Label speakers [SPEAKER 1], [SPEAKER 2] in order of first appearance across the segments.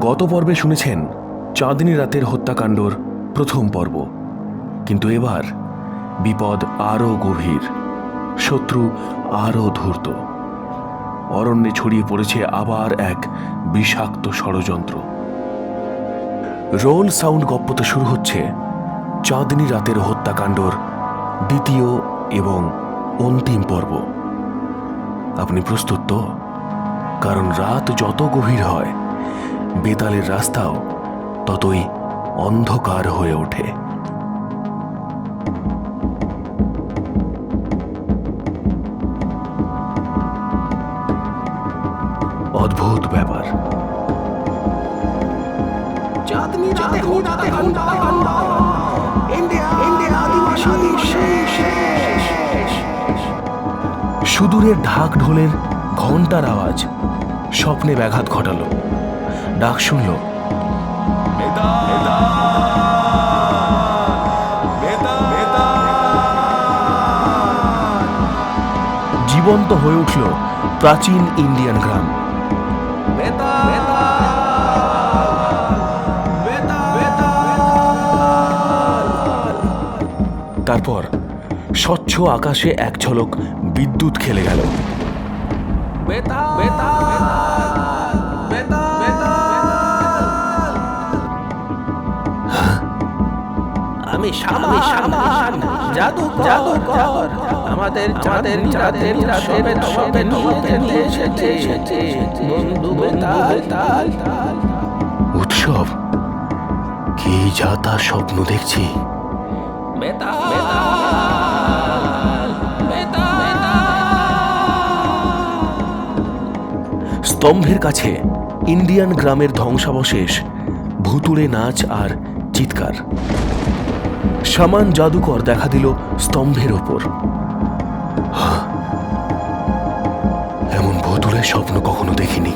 [SPEAKER 1] গত পর্বে শুনেছেন চাঁদনি রাতের হত্যাকাণ্ডর প্রথম পর্ব। কিন্তু এবার বিপদ আরও গভীর, শত্রু আরও ধূর্ত। অরণ্যে ছড়িয়ে পড়েছে আবার এক বিষাক্ত ষড়যন্ত্র। রোল সাউন্ড গপ্পতে শুরু হচ্ছে চাঁদনি রাতের হত্যাকাণ্ডর দ্বিতীয় এবং অন্তিম পর্ব। আপনি প্রস্তুত তো? কারণ রাত যত গভীর হয় বেতালের রাস্তাও ততই অন্ধকার হয়ে ওঠে। অদ্ভুত ব্যাপার।
[SPEAKER 2] চাঁদনি রাতে হঠাতে হত্যাকাণ্ড ইন্ডিয়া ইন্ডিয়া আদিবাসী শেষ
[SPEAKER 1] সুদূরের ঢাক ঢোলের ঘণ্টার আওয়াজ স্বপ্নে ব্যাঘাত ঘটালো। ডাক শুনল। জীবন্ত হয়ে উঠল প্রাচীন ইন্ডিয়ান গ্রাম। তারপর স্বচ্ছ আকাশে এক ঝলক বিদ্যুৎ খেলে গেল।
[SPEAKER 2] আমি সামান সামান জাদু জাদু কর আমাদের চাঁদের চাঁদের রাতের সবে নিয়ে এসেছে। বন্ধু বেতাল। তাল
[SPEAKER 1] উৎসব কি যা তা স্বপ্ন দেখছি?
[SPEAKER 2] বেতাল।
[SPEAKER 1] স্তম্ভের কাছে ইন্ডিয়ান গ্রামের ধ্বংসাবশেষ ভুতুড়ে নাচ আর চিৎকার। সামান জাদুকর দেখা দিল স্তম্ভের ওপর। এমন ভুতুড়ে স্বপ্ন কখনো দেখিনি।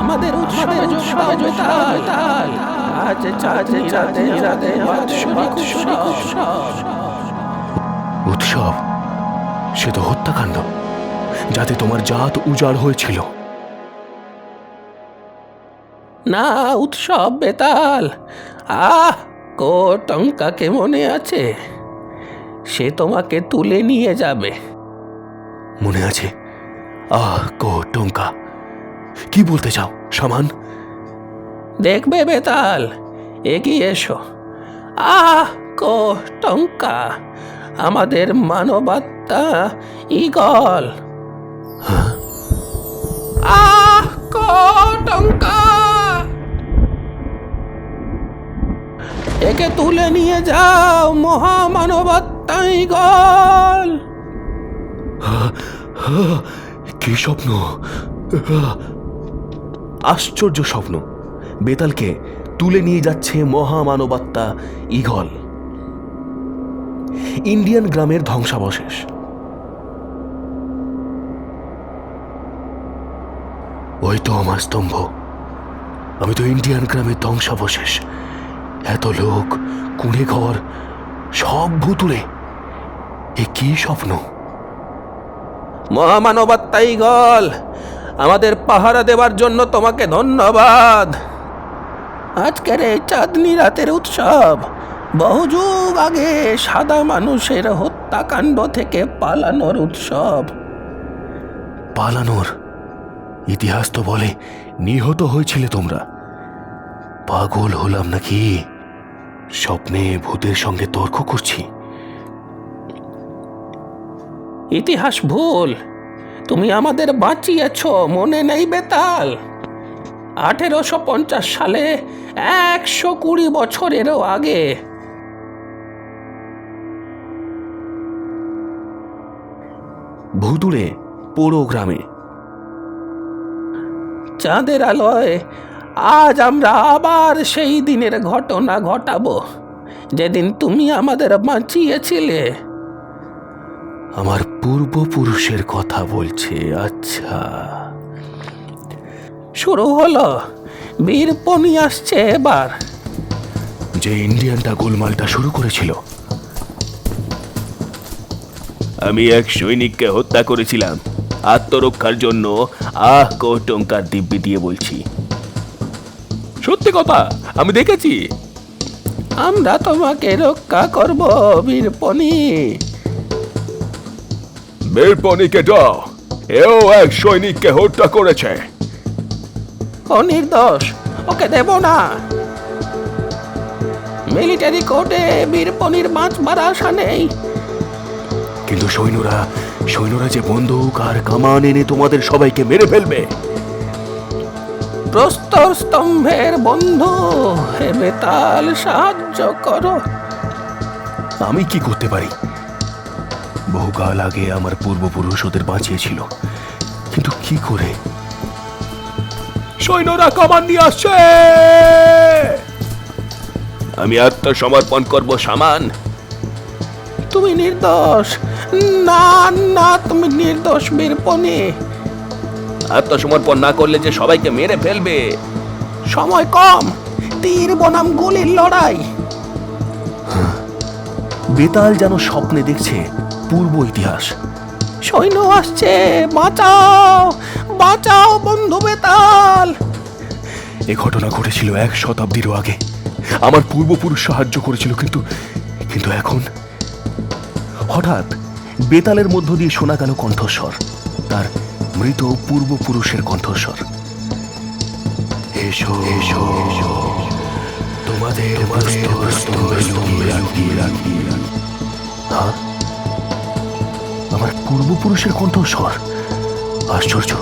[SPEAKER 2] আমাদের উৎসব?
[SPEAKER 1] সে তো হত্যাকাণ্ড যাতে তোমার জাত উজাড় হয়েছিল।
[SPEAKER 2] না উৎসব বেতাল। আহ কোটঙ্কাকে মনে আছে? সে তোমাকে তুলে নিয়ে যাবে।
[SPEAKER 1] মনে আছে? আহ কো টঙ্কা। কি বলতে চাও সামান?
[SPEAKER 2] দেখবে বেতাল এগিয়ে এসো। আহ কোটঙ্কা আমাদের মানবাত্মা ইগল আহ কোটঙ্কা একে তুলে নিয়ে যাও মহামানবাত্মা ইগল
[SPEAKER 1] কি স্বপ্ন? আশ্চর্য স্বপ্ন। বেতালকে তুলে নিয়ে যাচ্ছে মহামানবাত্মা ইগল ইন্ডিয়ান গ্রামের ধ্বংসাবশেষ। ওই তো আমার স্তম্ভ। আমি তো ইন্ডিয়ান গ্রামের ধ্বংসাবশেষ। এত লোক, কুঁড়ে ঘর, সব ভুতুড়ে। এ কি স্বপ্ন?
[SPEAKER 2] মহামানবাত্মা গল আমাদের পাহারা দেওয়ার জন্য তোমাকে ধন্যবাদ। আজকের এই চাঁদনি রাতের উৎসব বহু যুগ আগে সাদা মানুষের হত্যাকাণ্ড থেকে পালানোর উৎসব।
[SPEAKER 1] পালানোর? ইতিহাস তো বলে, নিহত হয়েছিলে তোমরা। পাগল হলাম নাকি? স্বপ্নে ভূতের সঙ্গে তর্ক করছি।
[SPEAKER 2] ইতিহাস ভুল। তুমি আমাদের বাঁচিয়েছ মনে নেই বেতাল। আঠেরোশো পঞ্চাশ সালে একশো কুড়ি বছরেরও আগে।
[SPEAKER 1] ভুতুড়ে পোড়ো গ্রামে।
[SPEAKER 2] চাঁদের আলোয় আজ আমরা আবার সেই দিনের ঘটনা ঘটাবো। যেদিন তুমি আমাদের বাঁচিয়েছিলে।
[SPEAKER 1] আমার পূর্বপুরুষের কথা বলছে আচ্ছা।
[SPEAKER 2] শুরু হলো। বীরপনি আসছে এবার।
[SPEAKER 1] যে ইন্ডিয়ানটা গোলমালটা শুরু করেছিল। আমি এক সৈনিককে হত্যা করেছিলাম। আত্মরক্ষার জন্য আহ কৌটঙ্কার দিব্যি দিয়ে বলছি। সত্যি কথা আমি দেখেছি।
[SPEAKER 2] আমরা তোমাকে রক্ষা করব বীরপণি।
[SPEAKER 1] বীরপণিকে দাও এও এক সৈনিককে হত্যা করেছে।
[SPEAKER 2] ও নির্দোষ ওকে দেব না। মিলিটারি কোর্টে বীরপণির বাঁচবার আশা নেই।
[SPEAKER 1] কিন্তু সৈন্যরা সৈন্যরা যে বন্দুক আর কামান এনে তোমাদের সবাইকে মেরে ফেলবে।
[SPEAKER 2] প্রস্তর স্তম্ভের বন্ধু হে বেতাল সাহায্য করো।
[SPEAKER 1] আমি কি করতে পারি? বহুকাল আগে আমার পূর্বপুরুষ ওদের বাঁচিয়েছিল। কিন্তু কি করে? সৈন্যরা কামান নিয়ে আসছে! আমি আত্মসমর্পণ করব সামান।
[SPEAKER 2] তুমি নির্দোষ। না না তুমি নির্দোষ বীরপণি।
[SPEAKER 1] আত্মসমর্পণ না করলে যে সবাইকে মেরে ফেলবে।
[SPEAKER 2] সময় কম, তীর বনাম গুলির লড়াই।
[SPEAKER 1] বেতাল যেন স্বপ্নে দেখছে পূর্ব ইতিহাস।
[SPEAKER 2] সৈন্য আসছে, বাঁচাও বাঁচাও বন্ধু বেতাল।
[SPEAKER 1] এ ঘটনা ঘটেছিল এক শতাব্দীরও আগে। আমার পূর্বপুরুষ সাহায্য করেছিল, কিন্তু কিন্তু এখন? হঠাৎ, বেতালের মধ্য দিয়ে শোনা গেল কণ্ঠস্বর। তার মৃত পূর্বপুরুষের কণ্ঠস্বর। এসো এসো। এসো তোমাদের আমার পূর্বপুরুষের কণ্ঠস্বর। আশ্চর্য।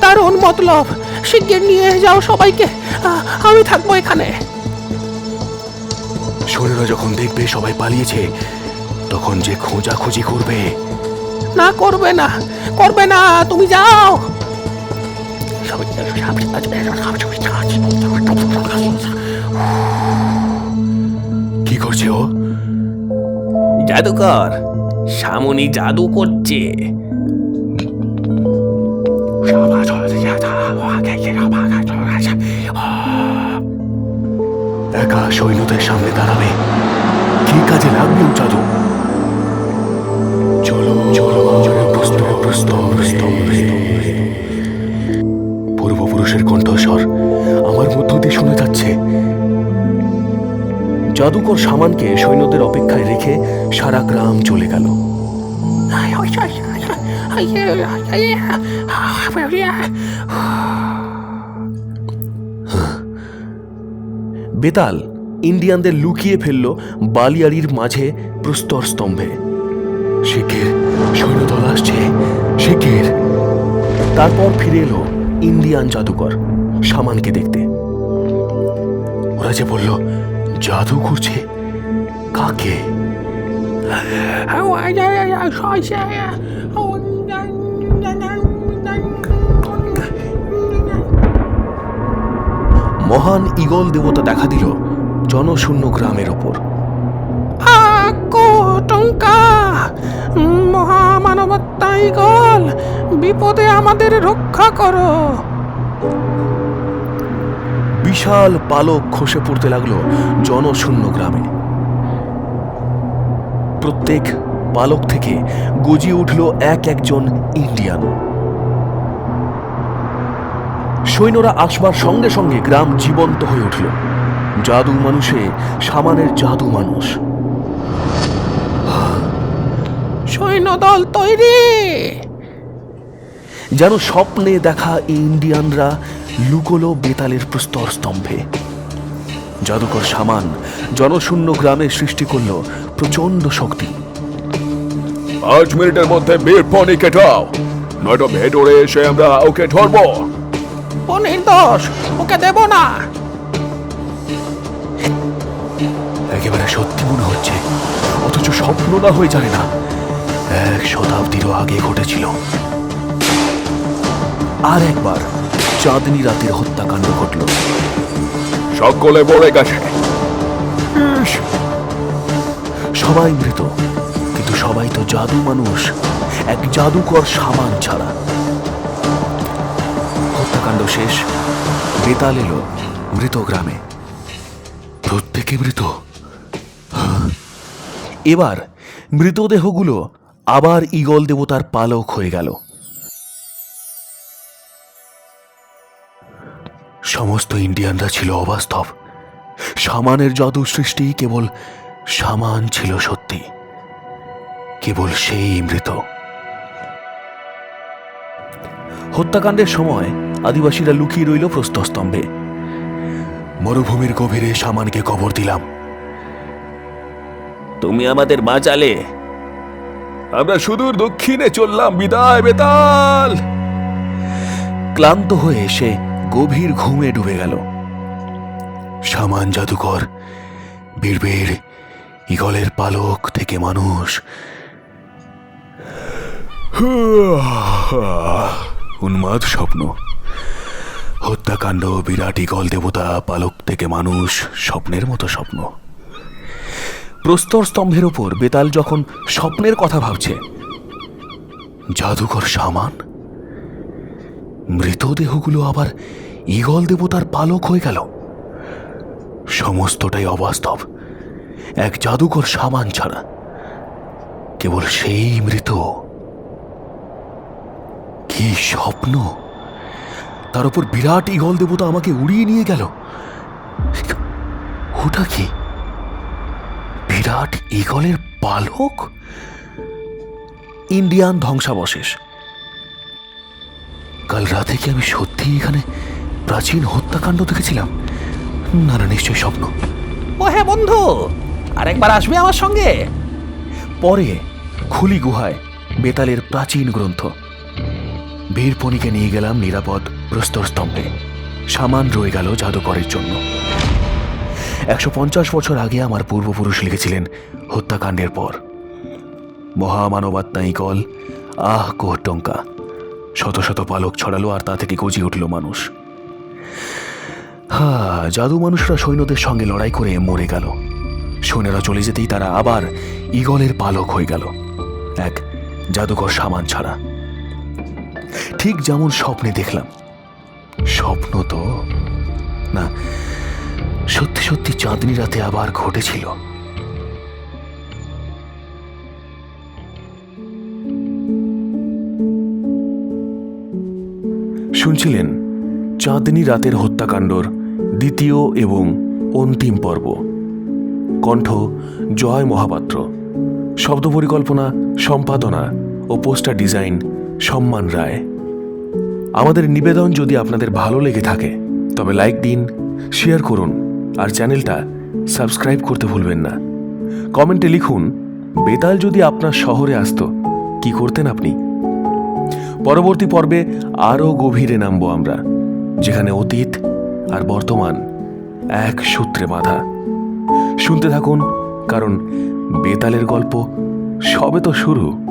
[SPEAKER 2] দারুণ মতলব। শিগগির নিয়ে যাও সবাইকে। আমি থাকব এখানে।
[SPEAKER 1] সৈন্যরা যখন দেখবে সবাই পালিয়েছে তখন যে খোঁজাখুঁজি করবে
[SPEAKER 2] না করবে না করবে না তুমি যাও।
[SPEAKER 1] কি করছে ও?
[SPEAKER 2] জাদুকর সামনি জাদু করছে।
[SPEAKER 1] একা সৈন্যদের সামনে দাঁড়াবে কি কাজে লাগবে ও জাদু? পূর্বপুরুষের কণ্ঠস্বর আমার মধ্য দিয়ে শুনে যাচ্ছে। জাদুকর সামানকে সৈন্যদের অপেক্ষায় রেখে সারা গ্রাম চলে গেল। বেতাল ইন্ডিয়ানদের লুকিয়ে ফেলল বালিয়াড়ির মাঝে প্রস্তর স্তম্ভে। শিখের সৈন্যদল আসছে। শিখের তারপর ফিরে এলো ইন্ডিয়ান জাদুকর সামানকে দেখতে। ওরা যে বলল, জাদু করছে? কাকে? মহান ইগল দেবতা দেখা দিল জনশূন্য গ্রামের ওপর।
[SPEAKER 2] টঙ্কা মহামানবতাই গল বিপদে আমাদের রক্ষা করো।
[SPEAKER 1] বিশাল পালক খসে পড়তে লাগল জনশূন্য গ্রামে। প্রত্যেক পালক থেকে গজিয়ে উঠল এক একজন ইন্ডিয়ান। সৈন্যরা আসবার সঙ্গে সঙ্গে গ্রাম জীবন্ত হয়ে উঠল। জাদু মানুষে সামানের জাদু মানুষ।
[SPEAKER 2] সৈন্যদল তৈরি।
[SPEAKER 1] যেন স্বপ্নে দেখা ইন্ডিয়ানরা লুকোলো বেতালের প্রস্তর স্তম্ভে। জাদুকর সামান জনশূন্য গ্রামে সৃষ্টি করল প্রচণ্ড শক্তি। পাঁচ মিনিটের মধ্যে বীর পনি কেটাও নয়তো ভেতরে এসে আমরা ওকে ধরবো।
[SPEAKER 2] নির্দোষ ওকে দেব না।
[SPEAKER 1] একেবারে সত্যি মনে হচ্ছে অথচ স্বপ্ন না হয়ে যায় না এক শতাব্দীরও আগে ঘটেছিল। আর একবার চাঁদনি রাতের হত্যাকাণ্ড ঘটল। সকলে বলে গেছে। সবাই মৃত কিন্তু সবাই তো জাদু মানুষ এক জাদুকর সামান ছাড়া। হত্যাকাণ্ড শেষ বেতাল এলো মৃত গ্রামে। প্রত্যেকে মৃত। এবার মৃতদেহগুলো আবার ঈগল দেবতার পালক হয়ে গেল। সমস্ত ইন্ডিয়ানরা ছিল অবাস্তব। সামানের জাদু সৃষ্টি কেবল সামান ছিল সত্যি। কেবল সেই মৃত। হত্যাকাণ্ডের সময় আদিবাসীরা লুকিয়ে রইল প্রস্তস্তম্ভে। মরুভূমির গভীরে সামানকে কবর দিলাম।
[SPEAKER 2] তুমি আমাদের বাঁচালে।
[SPEAKER 1] আমরা সুদূর দক্ষিণে চললাম, বিদায় বেতাল। ক্লান্ত হয়ে এসে গভীর ঘুমে ডুবে গেল। সামান জাদুকর, বীরবীর, ইগলের পালক থেকে মানুষ। উন্মাদ স্বপ্ন। হত্যাকাণ্ড, বিরাট ইগল দেবতা পালক থেকে মানুষ, স্বপ্নের মতো স্বপ্ন। প্রস্তর স্তম্ভের ওপর বেতাল যখন স্বপ্নের কথা ভাবছে জাদুকর সামান? মৃতদেহগুলো আবার ইগল দেবতার পালক হয়ে গেল। সমস্তটাই অবাস্তব। এক জাদুকর সামান ছাড়া কেবল সেই মৃত। কি স্বপ্ন? তার উপর বিরাট ইগল দেবতা আমাকে উড়িয়ে নিয়ে গেল। ওটা কি? বিরাট ইগলের পালক? ইন্ডিয়ান ধ্বংসাবশেষ। কাল রাতে কি আমি সত্যি এখানে প্রাচীন হত্যাকাণ্ড দেখেছিলাম? না না নিশ্চয় স্বপ্ন।
[SPEAKER 2] ও হ্যাঁ বন্ধু! আরেকবার আসবে আমার সঙ্গে?
[SPEAKER 1] পরে খুলি গুহায় বেতালের প্রাচীন গ্রন্থ। বীরপণিকে নিয়ে গেলাম নিরাপদ প্রস্তর স্তম্ভে। সামান রয়ে গেল জাদুকরের জন্য। একশো পঞ্চাশ বছর আগে আমার পূর্বপুরুষ লিখেছিলেন হত্যাকাণ্ডের পর। মহামানবাত্মা ইকল আহ কোহটঙ্কা শত শত পালক ছড়ালো আর তা থেকে গজিয়ে উঠল মানুষ। হা জাদু মানুষরা সৈন্যদের সঙ্গে লড়াই করে মরে গেল। সৈন্যরা চলে যেতেই তারা আবার ইগলের পালক হয়ে গেল। এক জাদুকর সামান ছাড়া। ঠিক যেমন স্বপ্নে দেখলাম। স্বপ্ন তো না সত্যি সত্যি চাঁদনি রাতে আবার ঘটেছিল। শুনছিলেন চাঁদনি রাতের হত্যাকাণ্ডর দ্বিতীয় এবং অন্তিম পর্ব। কণ্ঠ জয় মহাপাত্র। শব্দ পরিকল্পনা, সম্পাদনা ও পোস্টার ডিজাইন সম্মান রায়। আমাদের নিবেদন যদি আপনাদের ভালো লেগে থাকে, তবে লাইক দিন, শেয়ার করুন। আর চ্যানেলটা সাবস্ক্রাইব করতে ভুলবেন না। কমেন্টে লিখুন, বেতাল যদি আপনার শহরে আসতো, কি করতেন আপনি? পরবর্তী পর্বে আরও গভীরে নামবো আমরা, যেখানে অতীত আর বর্তমান এক সূত্রে বাঁধা। শুনতে থাকুন, কারণ বেতালের গল্প সবে তো শুরু।